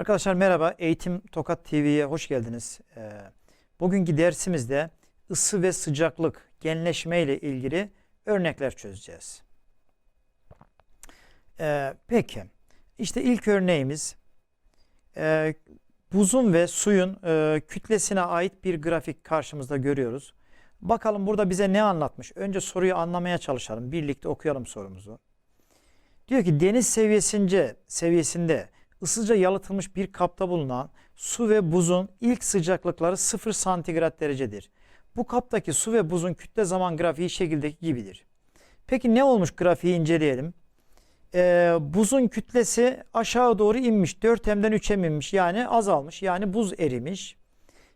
Arkadaşlar merhaba. Eğitim Tokat TV'ye hoş geldiniz. Ee, bugünkü dersimizde ısı ve sıcaklık genleşme ile ilgili örnekler çözeceğiz. Ee, peki. İşte ilk örneğimiz e, buzun ve suyun e, kütlesine ait bir grafik karşımızda görüyoruz. Bakalım burada bize ne anlatmış? Önce soruyu anlamaya çalışalım. Birlikte okuyalım sorumuzu. Diyor ki deniz seviyesince seviyesinde ısıca yalıtılmış bir kapta bulunan su ve buzun ilk sıcaklıkları 0 santigrat derecedir. Bu kaptaki su ve buzun kütle zaman grafiği şekildeki gibidir. Peki ne olmuş grafiği inceleyelim. Ee, buzun kütlesi aşağı doğru inmiş. 4M'den 3M inmiş. Yani azalmış. Yani buz erimiş.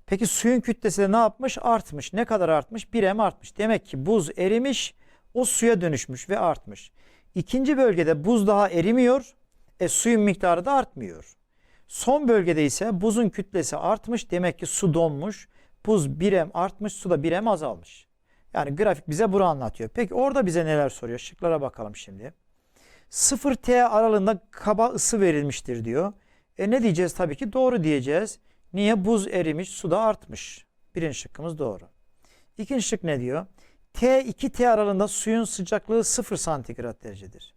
Peki suyun kütlesi de ne yapmış? Artmış. Ne kadar artmış? 1M artmış. Demek ki buz erimiş. O suya dönüşmüş ve artmış. İkinci bölgede buz daha erimiyor. E, suyun miktarı da artmıyor. Son bölgede ise buzun kütlesi artmış. Demek ki su donmuş. Buz 1M artmış, su da 1M azalmış. Yani grafik bize bunu anlatıyor. Peki orada bize neler soruyor? Şıklara bakalım şimdi. 0T aralığında kaba ısı verilmiştir diyor. E ne diyeceğiz? Tabii ki doğru diyeceğiz. Niye? Buz erimiş, su da artmış. Birinci şıkkımız doğru. İkinci şık ne diyor? T 2T aralığında suyun sıcaklığı 0 santigrat derecedir.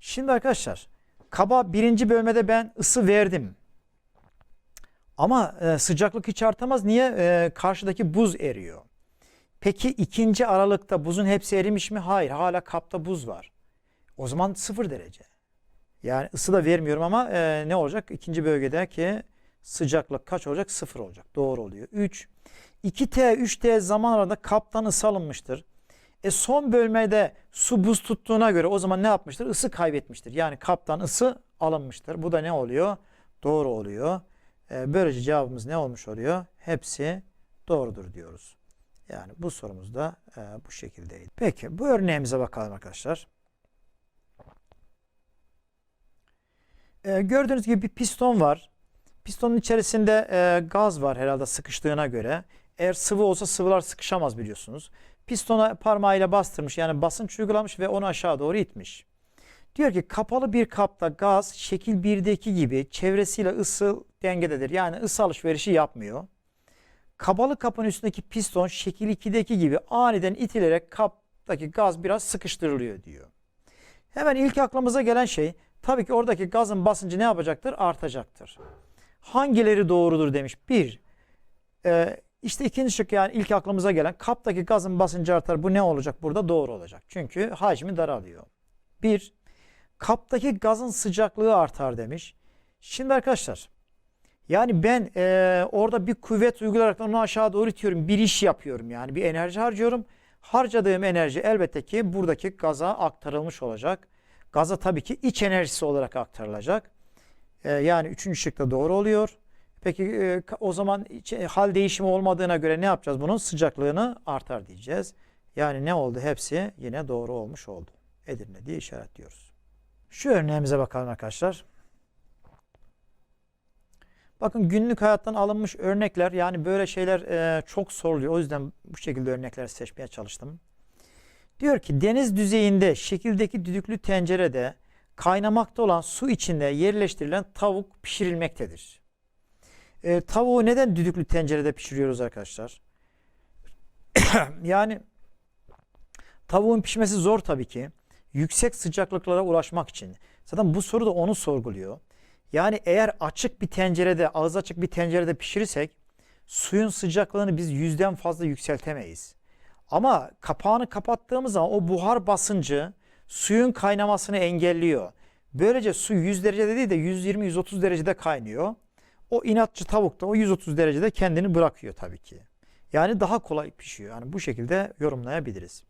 Şimdi arkadaşlar kaba birinci bölmede ben ısı verdim. Ama e, sıcaklık hiç artamaz. Niye? E, karşıdaki buz eriyor. Peki ikinci aralıkta buzun hepsi erimiş mi? Hayır. Hala kapta buz var. O zaman 0 derece. Yani ısı da vermiyorum ama e, ne olacak? İkinci bölgedeki sıcaklık kaç olacak? 0 olacak. Doğru oluyor. 3. 2T, 3T zaman arasında kaptan ısı alınmıştır. E son bölmede su buz tuttuğuna göre o zaman ne yapmıştır? Isı kaybetmiştir. Yani kaptan ısı alınmıştır. Bu da ne oluyor? Doğru oluyor. E, böylece cevabımız ne olmuş oluyor? Hepsi doğrudur diyoruz. Yani bu sorumuz da e, bu şekildeydi. Peki bu örneğimize bakalım arkadaşlar. E, gördüğünüz gibi bir piston var. Pistonun içerisinde e, gaz var herhalde sıkıştığına göre. Eğer sıvı olsa sıvılar sıkışamaz biliyorsunuz. Pistona parmağıyla bastırmış yani basınç uygulamış ve onu aşağı doğru itmiş. Diyor ki kapalı bir kapta gaz şekil 1'deki gibi çevresiyle ısı dengededir. Yani ısı alışverişi yapmıyor. Kapalı kapın üstündeki piston şekil 2'deki gibi aniden itilerek kaptaki gaz biraz sıkıştırılıyor diyor. Hemen ilk aklımıza gelen şey tabii ki oradaki gazın basıncı ne yapacaktır? Artacaktır. Hangileri doğrudur demiş. Bir, e, işte ikinci şık yani ilk aklımıza gelen kaptaki gazın basıncı artar. Bu ne olacak burada? Doğru olacak. Çünkü hacmi daralıyor. Bir, kaptaki gazın sıcaklığı artar demiş. Şimdi arkadaşlar yani ben e, orada bir kuvvet uygulayarak onu aşağı doğru itiyorum. Bir iş yapıyorum yani bir enerji harcıyorum. Harcadığım enerji elbette ki buradaki gaza aktarılmış olacak. Gaza tabii ki iç enerjisi olarak aktarılacak. E, yani üçüncü şık da doğru oluyor. Peki e, o zaman iç- hal değişimi olmadığına göre ne yapacağız? Bunun sıcaklığını artar diyeceğiz. Yani ne oldu? Hepsi yine doğru olmuş oldu. Edirne diye işaretliyoruz. Şu örneğimize bakalım arkadaşlar. Bakın günlük hayattan alınmış örnekler yani böyle şeyler e, çok soruluyor. O yüzden bu şekilde örnekler seçmeye çalıştım. Diyor ki deniz düzeyinde şekildeki düdüklü tencerede kaynamakta olan su içinde yerleştirilen tavuk pişirilmektedir. E, tavuğu neden düdüklü tencerede pişiriyoruz arkadaşlar? yani tavuğun pişmesi zor tabii ki. Yüksek sıcaklıklara ulaşmak için. Zaten bu soru da onu sorguluyor. Yani eğer açık bir tencerede, ağzı açık bir tencerede pişirirsek suyun sıcaklığını biz yüzden fazla yükseltemeyiz. Ama kapağını kapattığımız zaman o buhar basıncı suyun kaynamasını engelliyor. Böylece su 100 derecede değil de 120-130 derecede kaynıyor. O inatçı tavuk da o 130 derecede kendini bırakıyor tabii ki. Yani daha kolay pişiyor. Yani bu şekilde yorumlayabiliriz.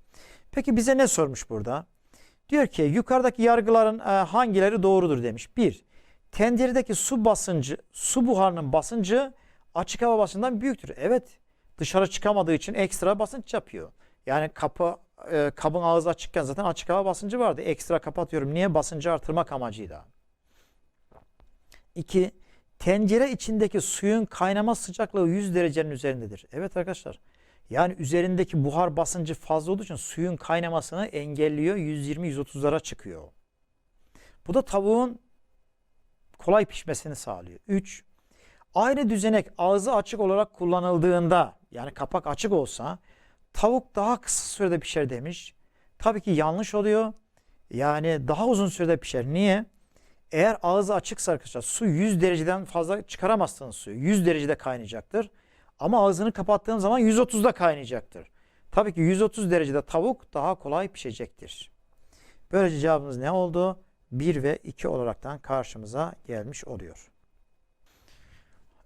Peki bize ne sormuş burada? Diyor ki yukarıdaki yargıların e, hangileri doğrudur demiş. Bir, tenceredeki su basıncı, su buharının basıncı açık hava basıncından büyüktür. Evet, dışarı çıkamadığı için ekstra basınç yapıyor. Yani kapı e, kabın ağzı açıkken zaten açık hava basıncı vardı. Ekstra kapatıyorum. Niye? Basıncı artırmak amacıyla. İki, tencere içindeki suyun kaynama sıcaklığı 100 derecenin üzerindedir. Evet arkadaşlar. Yani üzerindeki buhar basıncı fazla olduğu için suyun kaynamasını engelliyor. 120-130'lara çıkıyor. Bu da tavuğun kolay pişmesini sağlıyor. 3. Aynı düzenek ağzı açık olarak kullanıldığında yani kapak açık olsa tavuk daha kısa sürede pişer demiş. Tabii ki yanlış oluyor. Yani daha uzun sürede pişer. Niye? Eğer ağzı açıksa arkadaşlar su 100 dereceden fazla çıkaramazsınız suyu. 100 derecede kaynayacaktır. Ama ağzını kapattığım zaman 130'da kaynayacaktır. Tabii ki 130 derecede tavuk daha kolay pişecektir. Böylece cevabımız ne oldu? 1 ve 2 olaraktan karşımıza gelmiş oluyor.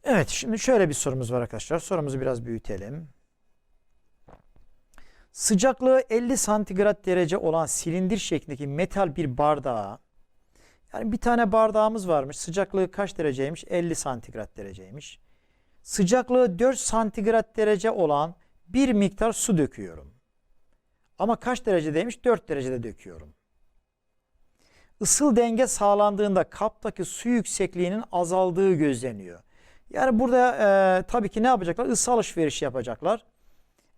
Evet şimdi şöyle bir sorumuz var arkadaşlar. Sorumuzu biraz büyütelim. Sıcaklığı 50 santigrat derece olan silindir şeklindeki metal bir bardağa yani bir tane bardağımız varmış. Sıcaklığı kaç dereceymiş? 50 santigrat dereceymiş. Sıcaklığı 4 santigrat derece olan bir miktar su döküyorum. Ama kaç derecedeymiş? 4 derecede döküyorum. Isıl denge sağlandığında kaptaki su yüksekliğinin azaldığı gözleniyor. Yani burada e, tabii ki ne yapacaklar? Isı alışverişi yapacaklar.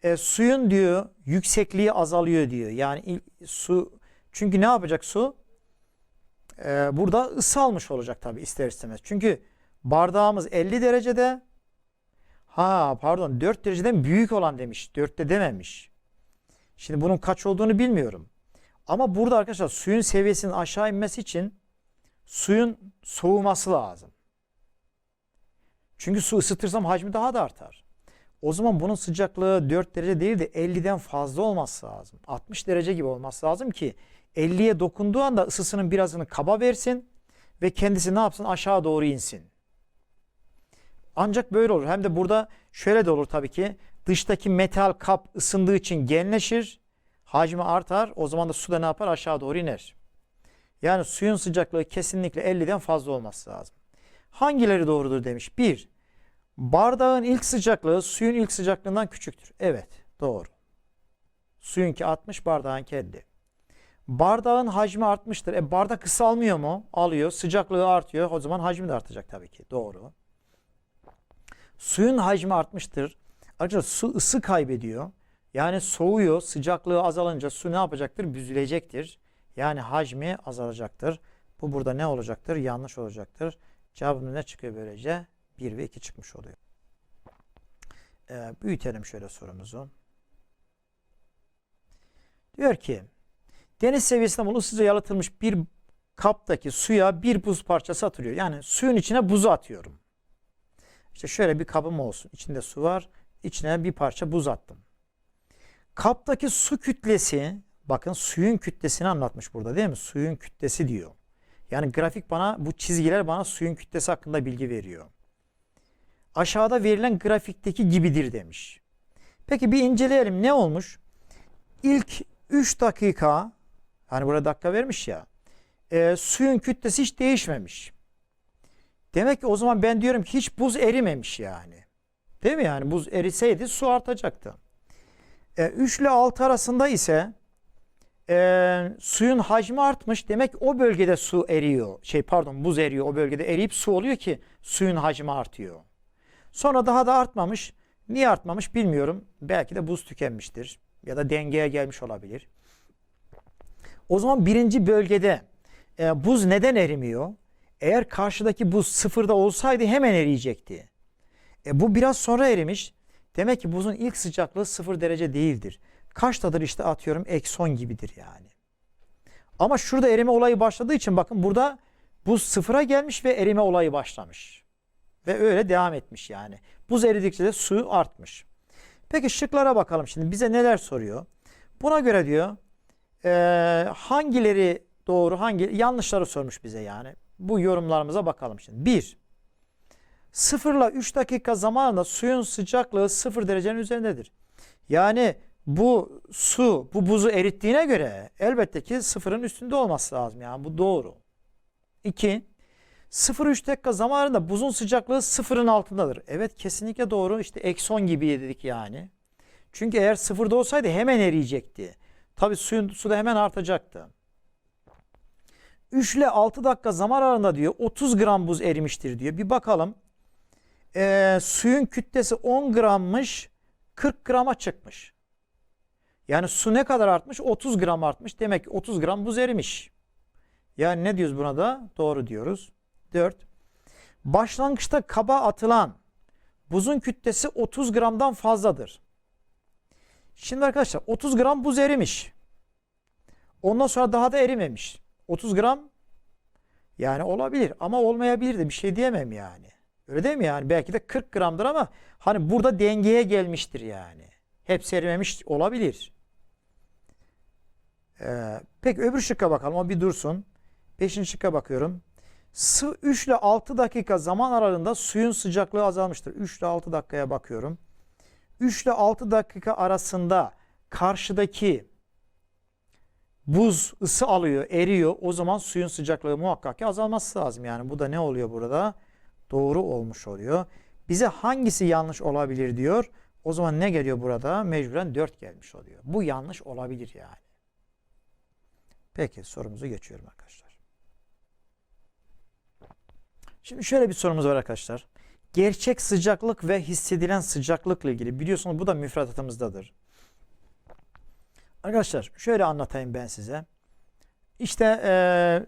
E, suyun diyor yüksekliği azalıyor diyor. Yani su çünkü ne yapacak su? E, burada ısı almış olacak tabii ister istemez. Çünkü bardağımız 50 derecede ha pardon 4 dereceden büyük olan demiş. 4'te dememiş. Şimdi bunun kaç olduğunu bilmiyorum. Ama burada arkadaşlar suyun seviyesinin aşağı inmesi için suyun soğuması lazım. Çünkü su ısıtırsam hacmi daha da artar. O zaman bunun sıcaklığı 4 derece değil de 50'den fazla olması lazım. 60 derece gibi olması lazım ki 50'ye dokunduğu anda ısısının birazını kaba versin ve kendisi ne yapsın aşağı doğru insin. Ancak böyle olur. Hem de burada şöyle de olur tabii ki. Dıştaki metal kap ısındığı için genleşir. Hacmi artar. O zaman da su da ne yapar? Aşağı doğru iner. Yani suyun sıcaklığı kesinlikle 50'den fazla olması lazım. Hangileri doğrudur demiş. 1. Bardağın ilk sıcaklığı suyun ilk sıcaklığından küçüktür. Evet, doğru. Suyunki 60, bardağınki 50. Bardağın hacmi artmıştır. E bardak ısı almıyor mu? Alıyor. Sıcaklığı artıyor. O zaman hacmi de artacak tabii ki. Doğru. Suyun hacmi artmıştır. Arkadaşlar su ısı kaybediyor. Yani soğuyor. Sıcaklığı azalınca su ne yapacaktır? Büzülecektir. Yani hacmi azalacaktır. Bu burada ne olacaktır? Yanlış olacaktır. Cevabımız ne çıkıyor böylece? 1 ve 2 çıkmış oluyor. Ee, büyütelim şöyle sorumuzu. Diyor ki deniz seviyesinden ulusuca yalıtılmış bir kaptaki suya bir buz parçası atılıyor. Yani suyun içine buzu atıyorum. İşte şöyle bir kabım olsun. İçinde su var. İçine bir parça buz attım. Kaptaki su kütlesi bakın suyun kütlesini anlatmış burada değil mi? Suyun kütlesi diyor. Yani grafik bana bu çizgiler bana suyun kütlesi hakkında bilgi veriyor. Aşağıda verilen grafikteki gibidir demiş. Peki bir inceleyelim ne olmuş? İlk 3 dakika hani burada dakika vermiş ya e, suyun kütlesi hiç değişmemiş. Demek ki o zaman ben diyorum ki hiç buz erimemiş yani. Değil mi yani buz eriseydi su artacaktı. E, 3 ile 6 arasında ise e, suyun hacmi artmış. Demek o bölgede su eriyor. Şey pardon buz eriyor o bölgede eriyip su oluyor ki suyun hacmi artıyor. Sonra daha da artmamış. Niye artmamış bilmiyorum. Belki de buz tükenmiştir. Ya da dengeye gelmiş olabilir. O zaman birinci bölgede e, buz neden erimiyor? Eğer karşıdaki buz sıfırda olsaydı hemen eriyecekti. E, bu biraz sonra erimiş. Demek ki buzun ilk sıcaklığı sıfır derece değildir. Kaçtadır işte atıyorum eksi 10 gibidir yani. Ama şurada erime olayı başladığı için bakın burada buz sıfıra gelmiş ve erime olayı başlamış. Ve öyle devam etmiş yani. Buz eridikçe de su artmış. Peki şıklara bakalım şimdi bize neler soruyor. Buna göre diyor eee, hangileri doğru hangi yanlışları sormuş bize yani. Bu yorumlarımıza bakalım şimdi. 1. 0 ile 3 dakika zamanında suyun sıcaklığı 0 derecenin üzerindedir. Yani bu su bu buzu erittiğine göre elbette ki sıfırın üstünde olması lazım. Yani bu doğru. 2. 0-3 dakika zamanında buzun sıcaklığı sıfırın altındadır. Evet kesinlikle doğru. İşte eksi 10 gibi dedik yani. Çünkü eğer sıfırda olsaydı hemen eriyecekti. Tabi suyun su da hemen artacaktı. 3 ile 6 dakika zaman aralığında diyor 30 gram buz erimiştir diyor. Bir bakalım. Ee, suyun kütlesi 10 grammış 40 grama çıkmış. Yani su ne kadar artmış? 30 gram artmış. Demek ki 30 gram buz erimiş. Yani ne diyoruz buna da? Doğru diyoruz. 4. Başlangıçta kaba atılan buzun kütlesi 30 gramdan fazladır. Şimdi arkadaşlar 30 gram buz erimiş. Ondan sonra daha da erimemiş. 30 gram yani olabilir ama olmayabilir de bir şey diyemem yani. Öyle değil mi yani? Belki de 40 gramdır ama hani burada dengeye gelmiştir yani. Hepsi erimemiş olabilir. Ee, peki öbür şıkka bakalım. O bir dursun. Beşinci şıkka bakıyorum. Su 3 ile 6 dakika zaman aralığında suyun sıcaklığı azalmıştır. 3 ile 6 dakikaya bakıyorum. 3 ile 6 dakika arasında karşıdaki buz ısı alıyor, eriyor. O zaman suyun sıcaklığı muhakkak ki azalması lazım. Yani bu da ne oluyor burada? Doğru olmuş oluyor. Bize hangisi yanlış olabilir diyor. O zaman ne geliyor burada? Mecburen 4 gelmiş oluyor. Bu yanlış olabilir yani. Peki sorumuzu geçiyorum arkadaşlar. Şimdi şöyle bir sorumuz var arkadaşlar. Gerçek sıcaklık ve hissedilen sıcaklıkla ilgili biliyorsunuz bu da müfredatımızdadır. Arkadaşlar şöyle anlatayım ben size. İşte eee,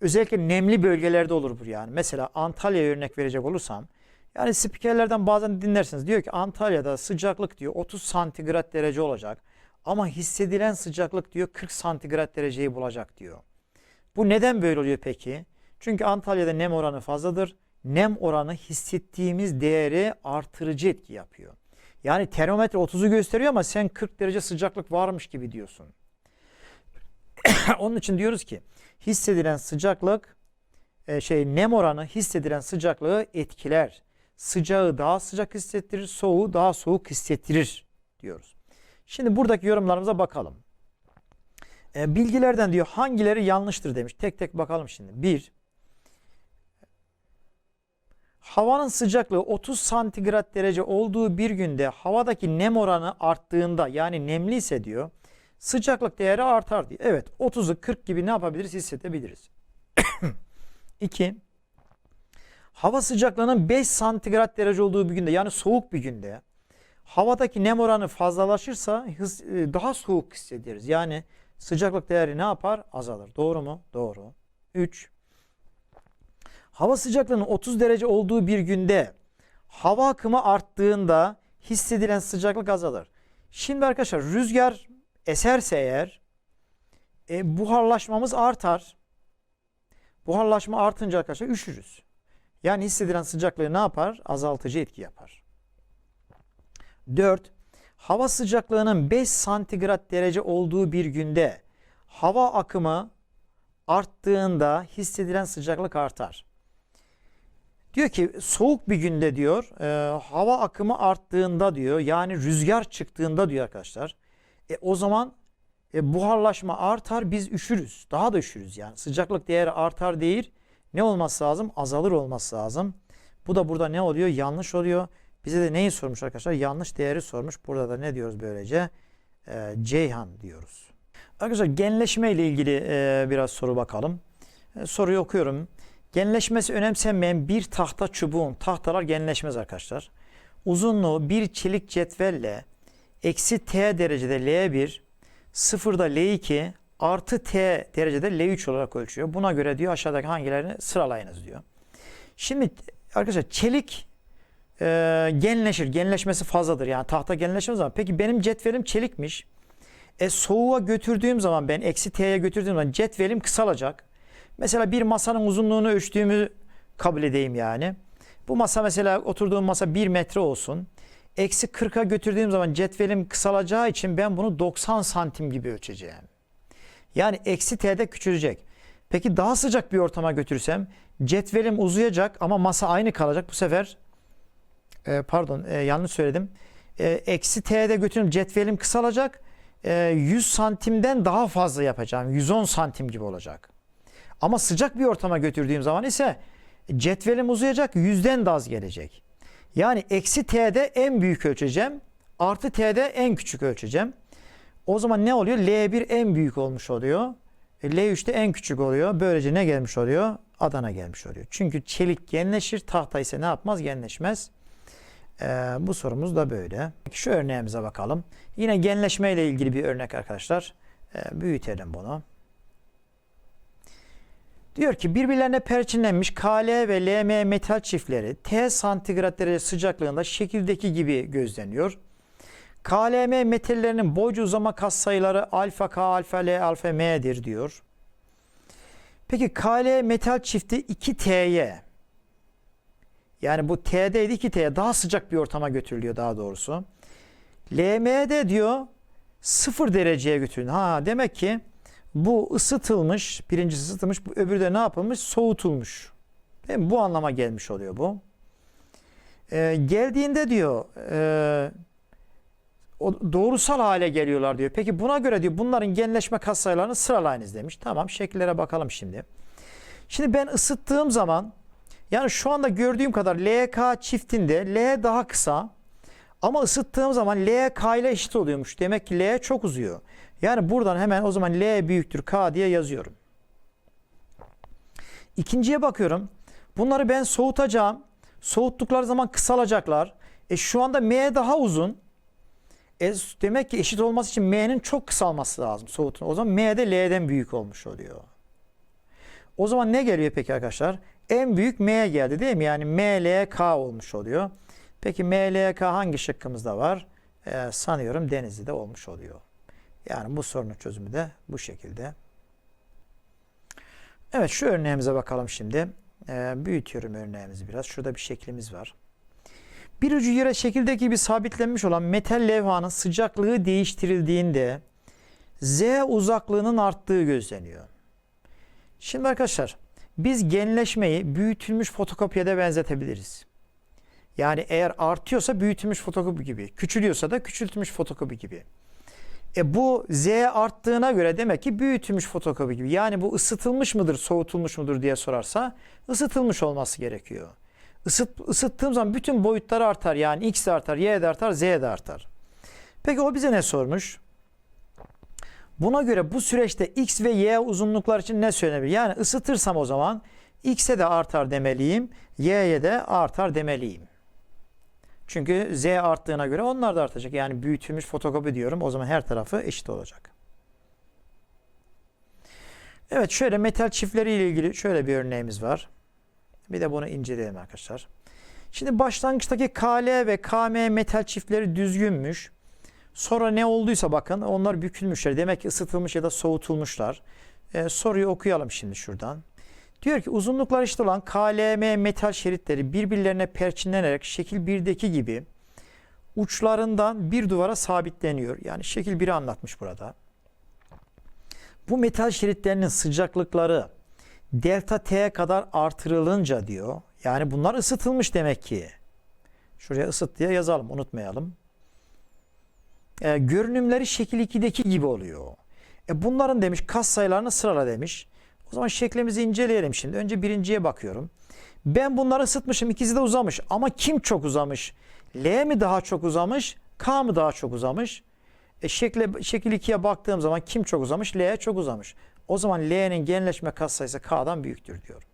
özellikle nemli bölgelerde olur bu yani. Mesela Antalya'ya örnek verecek olursam yani spikerlerden bazen dinlersiniz. Diyor ki Antalya'da sıcaklık diyor 30 santigrat derece olacak. Ama hissedilen sıcaklık diyor 40 santigrat dereceyi bulacak diyor. Bu neden böyle oluyor peki? Çünkü Antalya'da nem oranı fazladır. Nem oranı hissettiğimiz değeri artırıcı etki yapıyor. Yani termometre 30'u gösteriyor ama sen 40 derece sıcaklık varmış gibi diyorsun. Onun için diyoruz ki hissedilen sıcaklık e, şey nem oranı hissedilen sıcaklığı etkiler. Sıcağı daha sıcak hissettirir, soğuğu daha soğuk hissettirir diyoruz. Şimdi buradaki yorumlarımıza bakalım. E, bilgilerden diyor hangileri yanlıştır demiş. Tek tek bakalım şimdi. Bir, havanın sıcaklığı 30 santigrat derece olduğu bir günde havadaki nem oranı arttığında yani nemli ise diyor sıcaklık değeri artar diyor. Evet 30'u 40 gibi ne yapabiliriz hissedebiliriz. 2. Hava sıcaklığının 5 santigrat derece olduğu bir günde yani soğuk bir günde havadaki nem oranı fazlalaşırsa hız- e, daha soğuk hissederiz. Yani sıcaklık değeri ne yapar? Azalır. Doğru mu? Doğru. 3. Hava sıcaklığının 30 derece olduğu bir günde hava akımı arttığında hissedilen sıcaklık azalır. Şimdi arkadaşlar rüzgar eserse eğer e, buharlaşmamız artar. Buharlaşma artınca arkadaşlar üşürüz. Yani hissedilen sıcaklığı ne yapar? Azaltıcı etki yapar. 4. Hava sıcaklığının 5 santigrat derece olduğu bir günde hava akımı arttığında hissedilen sıcaklık artar. Diyor ki soğuk bir günde diyor e, hava akımı arttığında diyor yani rüzgar çıktığında diyor arkadaşlar. E, o zaman e, buharlaşma artar biz üşürüz. Daha da üşürüz yani sıcaklık değeri artar değil. Ne olması lazım? Azalır olması lazım. Bu da burada ne oluyor? Yanlış oluyor. Bize de neyi sormuş arkadaşlar? Yanlış değeri sormuş. Burada da ne diyoruz böylece? E, Ceyhan diyoruz. Arkadaşlar genleşme ile ilgili e, biraz soru bakalım. E, soruyu okuyorum. Genleşmesi önemsenmeyen bir tahta çubuğun, tahtalar genleşmez arkadaşlar. Uzunluğu bir çelik cetvelle eksi t derecede L1, sıfırda L2 artı t derecede L3 olarak ölçüyor. Buna göre diyor aşağıdaki hangilerini sıralayınız diyor. Şimdi arkadaşlar çelik e, genleşir. Genleşmesi fazladır. Yani tahta genleşmez ama peki benim cetvelim çelikmiş. E soğuğa götürdüğüm zaman ben eksi t'ye götürdüğüm zaman cetvelim kısalacak. Mesela bir masanın uzunluğunu ölçtüğümü kabul edeyim yani. Bu masa mesela oturduğum masa 1 metre olsun. Eksi 40'a götürdüğüm zaman cetvelim kısalacağı için ben bunu 90 santim gibi ölçeceğim. Yani eksi t'de küçülecek. Peki daha sıcak bir ortama götürsem cetvelim uzayacak ama masa aynı kalacak. Bu sefer e, pardon e, yanlış söyledim. E, eksi t'de götürüp cetvelim kısalacak. E, 100 santimden daha fazla yapacağım. 110 santim gibi olacak. Ama sıcak bir ortama götürdüğüm zaman ise cetvelim uzayacak yüzden de az gelecek. Yani eksi t'de en büyük ölçeceğim. Artı t'de en küçük ölçeceğim. O zaman ne oluyor? L1 en büyük olmuş oluyor. E, L3 de en küçük oluyor. Böylece ne gelmiş oluyor? Adana gelmiş oluyor. Çünkü çelik genleşir, tahta ise ne yapmaz? Genleşmez. Ee, bu sorumuz da böyle. Şu örneğimize bakalım. Yine genleşme ile ilgili bir örnek arkadaşlar. Ee, büyütelim bunu. Diyor ki birbirlerine perçinlenmiş KL ve LM metal çiftleri T santigrat derece sıcaklığında şekildeki gibi gözleniyor. KLM metallerinin boycu uzama katsayıları alfa K, alfa L, alfa M'dir diyor. Peki KL metal çifti 2T'ye yani bu T'deydi 2T'ye daha sıcak bir ortama götürülüyor daha doğrusu. LM'de diyor 0 dereceye götürülüyor. Ha demek ki bu ısıtılmış, birincisi ısıtılmış, öbürü de ne yapılmış? Soğutulmuş. Değil mi? Bu anlama gelmiş oluyor bu. Ee, geldiğinde diyor e, o doğrusal hale geliyorlar diyor. Peki buna göre diyor bunların genleşme katsayılarını sıralayınız demiş. Tamam şekillere bakalım şimdi. Şimdi ben ısıttığım zaman yani şu anda gördüğüm kadar LK çiftinde L daha kısa ama ısıttığım zaman L K ile eşit oluyormuş. Demek ki L çok uzuyor. Yani buradan hemen o zaman L büyüktür K diye yazıyorum. İkinciye bakıyorum. Bunları ben soğutacağım. Soğuttukları zaman kısalacaklar. E şu anda M daha uzun. E, demek ki eşit olması için M'nin çok kısalması lazım soğutun. O zaman M de L'den büyük olmuş oluyor. O zaman ne geliyor peki arkadaşlar? En büyük M geldi değil mi? Yani M, L, K olmuş oluyor. Peki M, L, K hangi şıkkımızda var? Ee, sanıyorum Denizli'de olmuş oluyor. Yani bu sorunun çözümü de bu şekilde. Evet şu örneğimize bakalım şimdi. Ee, büyütüyorum örneğimizi biraz. Şurada bir şeklimiz var. Bir ucu yere şekildeki gibi sabitlenmiş olan metal levhanın sıcaklığı değiştirildiğinde Z uzaklığının arttığı gözleniyor. Şimdi arkadaşlar biz genleşmeyi büyütülmüş fotokopyede benzetebiliriz. Yani eğer artıyorsa büyütülmüş fotokopi gibi, küçülüyorsa da küçültülmüş fotokopi gibi. E bu Z arttığına göre demek ki büyütülmüş fotokopi gibi. Yani bu ısıtılmış mıdır, soğutulmuş mudur diye sorarsa ısıtılmış olması gerekiyor. Isıt, ısıttığım zaman bütün boyutları artar. Yani X de artar, Y de artar, Z de artar. Peki o bize ne sormuş? Buna göre bu süreçte X ve Y uzunluklar için ne söylenebilir? Yani ısıtırsam o zaman X'e de artar demeliyim, Y'ye de artar demeliyim. Çünkü Z arttığına göre onlar da artacak. Yani büyütülmüş fotokopi diyorum. O zaman her tarafı eşit olacak. Evet şöyle metal çiftleri ile ilgili şöyle bir örneğimiz var. Bir de bunu inceleyelim arkadaşlar. Şimdi başlangıçtaki KL ve KM metal çiftleri düzgünmüş. Sonra ne olduysa bakın onlar bükülmüşler. Demek ki ısıtılmış ya da soğutulmuşlar. Ee, soruyu okuyalım şimdi şuradan. Diyor ki uzunluklar eşit olan KLM metal şeritleri birbirlerine perçinlenerek şekil 1'deki gibi uçlarından bir duvara sabitleniyor. Yani şekil 1'i anlatmış burada. Bu metal şeritlerinin sıcaklıkları delta T'ye kadar artırılınca diyor. Yani bunlar ısıtılmış demek ki. Şuraya ısıt diye yazalım unutmayalım. E, görünümleri şekil 2'deki gibi oluyor. E, bunların demiş kas sayılarını sırala demiş. O zaman şeklimizi inceleyelim şimdi. Önce birinciye bakıyorum. Ben bunları ısıtmışım. ikisi de uzamış. Ama kim çok uzamış? L mi daha çok uzamış? K mı daha çok uzamış? E şekle, şekil 2'ye baktığım zaman kim çok uzamış? L çok uzamış. O zaman L'nin genleşme katsayısı K'dan büyüktür diyorum.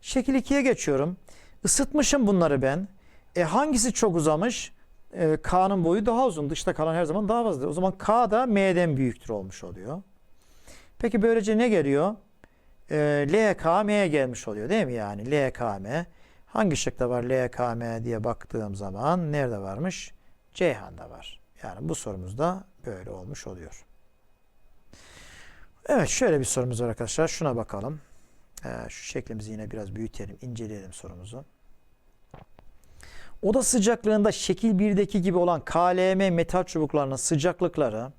Şekil 2'ye geçiyorum. Isıtmışım bunları ben. E hangisi çok uzamış? E, K'nın boyu daha uzun. Dışta kalan her zaman daha fazla. O zaman K da M'den büyüktür olmuş oluyor. Peki böylece ne geliyor? E, LKM'ye gelmiş oluyor değil mi yani? LKM. Hangi şıkta var LKM diye baktığım zaman nerede varmış? Ceyhan'da var. Yani bu sorumuz da böyle olmuş oluyor. Evet şöyle bir sorumuz var arkadaşlar. Şuna bakalım. Ee, şu şeklimizi yine biraz büyütelim, inceleyelim sorumuzu. Oda sıcaklığında şekil 1'deki gibi olan KLM metal çubuklarının sıcaklıkları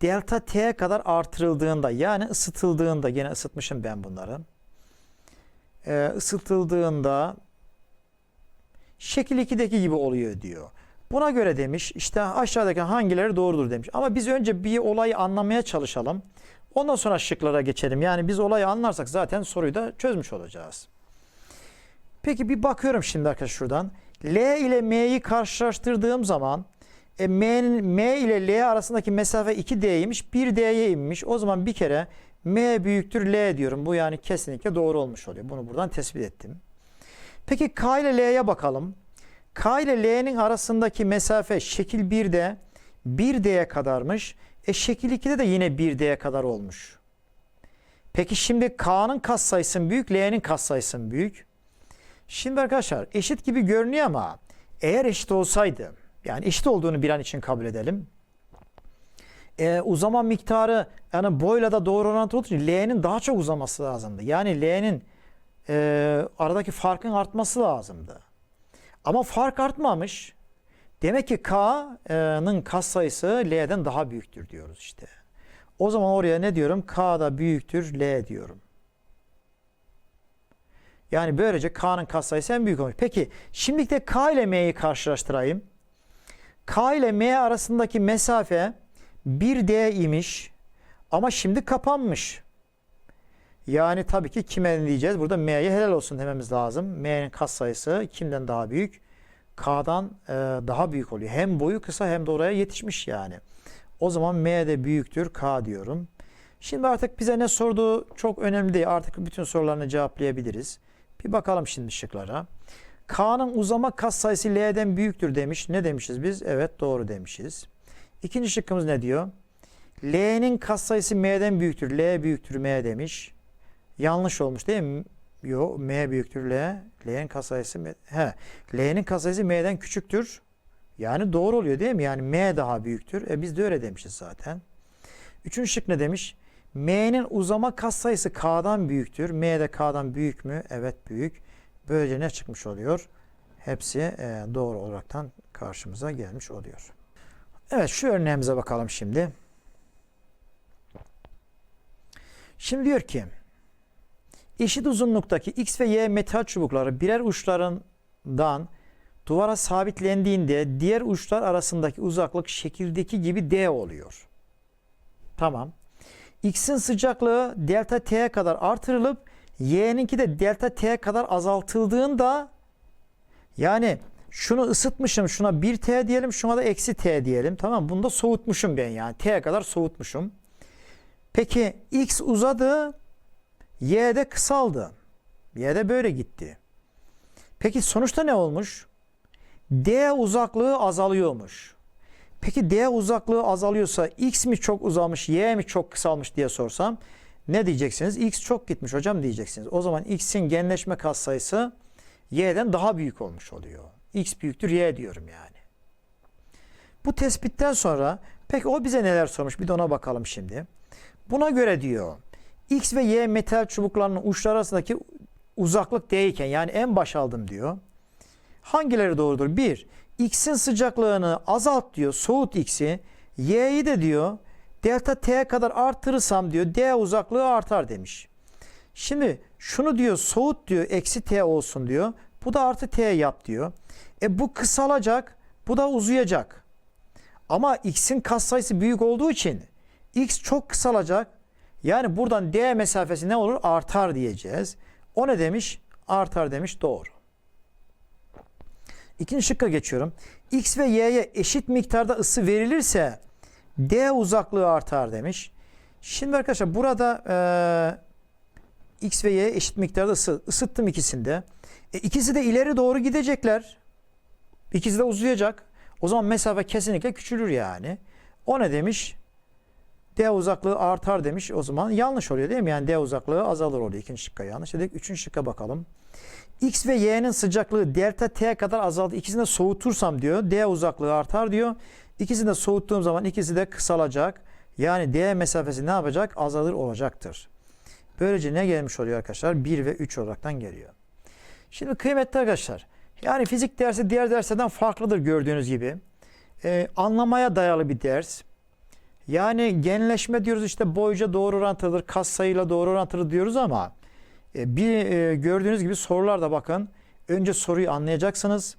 delta T'ye kadar artırıldığında yani ısıtıldığında yine ısıtmışım ben bunları. Ee, ısıtıldığında şekil 2'deki gibi oluyor diyor. Buna göre demiş işte aşağıdaki hangileri doğrudur demiş. Ama biz önce bir olayı anlamaya çalışalım. Ondan sonra şıklara geçelim. Yani biz olayı anlarsak zaten soruyu da çözmüş olacağız. Peki bir bakıyorum şimdi arkadaşlar şuradan. L ile M'yi karşılaştırdığım zaman e, M'nin M ile L arasındaki mesafe 2D'ymiş. 1D'ye inmiş. O zaman bir kere M büyüktür L diyorum. Bu yani kesinlikle doğru olmuş oluyor. Bunu buradan tespit ettim. Peki K ile L'ye bakalım. K ile L'nin arasındaki mesafe şekil 1'de 1D'ye kadarmış. E şekil 2'de de yine 1D'ye kadar olmuş. Peki şimdi K'nın katsayısı büyük, L'nin katsayısı büyük? Şimdi arkadaşlar eşit gibi görünüyor ama eğer eşit olsaydı, yani eşit olduğunu bir an için kabul edelim. Ee, uzama miktarı yani boyla da doğru orantılı olduğu için L'nin daha çok uzaması lazımdı. Yani L'nin e, aradaki farkın artması lazımdı. Ama fark artmamış. Demek ki K'nın katsayısı L'den daha büyüktür diyoruz işte. O zaman oraya ne diyorum? K da büyüktür L diyorum. Yani böylece K'nın katsayısı en büyük olmuş. Peki şimdi de K ile M'yi karşılaştırayım. K ile M arasındaki mesafe 1D imiş ama şimdi kapanmış. Yani tabii ki kime diyeceğiz? Burada M'ye helal olsun dememiz lazım. M'nin katsayısı kimden daha büyük? K'dan e, daha büyük oluyor. Hem boyu kısa hem de oraya yetişmiş yani. O zaman M de büyüktür K diyorum. Şimdi artık bize ne sorduğu çok önemli değil. Artık bütün sorularını cevaplayabiliriz. Bir bakalım şimdi şıklara. K'nın uzama katsayısı L'den büyüktür demiş. Ne demişiz biz? Evet doğru demişiz. İkinci şıkkımız ne diyor? L'nin katsayısı M'den büyüktür. L büyüktür M demiş. Yanlış olmuş değil mi? Yok M büyüktür L. L'nin katsayısı M. He. L'nin katsayısı M'den küçüktür. Yani doğru oluyor değil mi? Yani M daha büyüktür. E biz de öyle demişiz zaten. Üçüncü şık ne demiş? M'nin uzama katsayısı K'dan büyüktür. M de K'dan büyük mü? Evet büyük. Böylece ne çıkmış oluyor? Hepsi e, doğru olaraktan karşımıza gelmiş oluyor. Evet şu örneğimize bakalım şimdi. Şimdi diyor ki eşit uzunluktaki X ve Y metal çubukları birer uçlarından duvara sabitlendiğinde diğer uçlar arasındaki uzaklık şekildeki gibi D oluyor. Tamam. X'in sıcaklığı delta T'ye kadar artırılıp Y'ninki de delta T'ye kadar azaltıldığında yani şunu ısıtmışım şuna 1T diyelim şuna da eksi T diyelim tamam? Bunu da soğutmuşum ben yani T'ye kadar soğutmuşum. Peki X uzadı Y kısaldı. Y böyle gitti. Peki sonuçta ne olmuş? D uzaklığı azalıyormuş. Peki D uzaklığı azalıyorsa X mi çok uzamış, Y mi çok kısalmış diye sorsam ne diyeceksiniz? X çok gitmiş hocam diyeceksiniz. O zaman X'in genleşme katsayısı Y'den daha büyük olmuş oluyor. X büyüktür Y diyorum yani. Bu tespitten sonra peki o bize neler sormuş bir de ona bakalım şimdi. Buna göre diyor X ve Y metal çubuklarının uçları arasındaki uzaklık D iken yani en baş aldım diyor. Hangileri doğrudur? 1. X'in sıcaklığını azalt diyor. Soğut X'i. Y'yi de diyor delta T'ye kadar artırırsam diyor D uzaklığı artar demiş. Şimdi şunu diyor soğut diyor eksi T olsun diyor. Bu da artı T yap diyor. E bu kısalacak. Bu da uzayacak. Ama X'in katsayısı büyük olduğu için X çok kısalacak. Yani buradan D mesafesi ne olur? Artar diyeceğiz. O ne demiş? Artar demiş. Doğru. İkinci şıkka geçiyorum. X ve Y'ye eşit miktarda ısı verilirse D uzaklığı artar demiş. Şimdi arkadaşlar burada e, X ve Y eşit miktarda ısı ısıttım ikisinde. E, ikisi de ileri doğru gidecekler. İkisi de uzayacak. O zaman mesafe kesinlikle küçülür yani. O ne demiş? D uzaklığı artar demiş. O zaman yanlış oluyor değil mi? Yani D uzaklığı azalır oluyor. İkinci şıkka yanlış dedik. Üçüncü şıkka bakalım. X ve Y'nin sıcaklığı delta T kadar azaldı. İkisini de soğutursam diyor. D uzaklığı artar diyor. İkisini de soğuttuğum zaman ikisi de kısalacak. Yani D mesafesi ne yapacak? Azalır olacaktır. Böylece ne gelmiş oluyor arkadaşlar? 1 ve 3 olaraktan geliyor. Şimdi kıymetli arkadaşlar. Yani fizik dersi diğer derslerden farklıdır gördüğünüz gibi. Ee, anlamaya dayalı bir ders. Yani genleşme diyoruz işte boyca doğru orantılıdır, kas sayıyla doğru orantılı diyoruz ama bir e, gördüğünüz gibi sorular da bakın. Önce soruyu anlayacaksınız.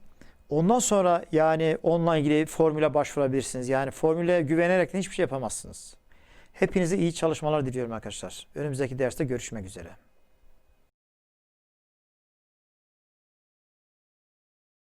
Ondan sonra yani onunla ilgili formüle başvurabilirsiniz. Yani formüle güvenerek hiçbir şey yapamazsınız. Hepinize iyi çalışmalar diliyorum arkadaşlar. Önümüzdeki derste görüşmek üzere.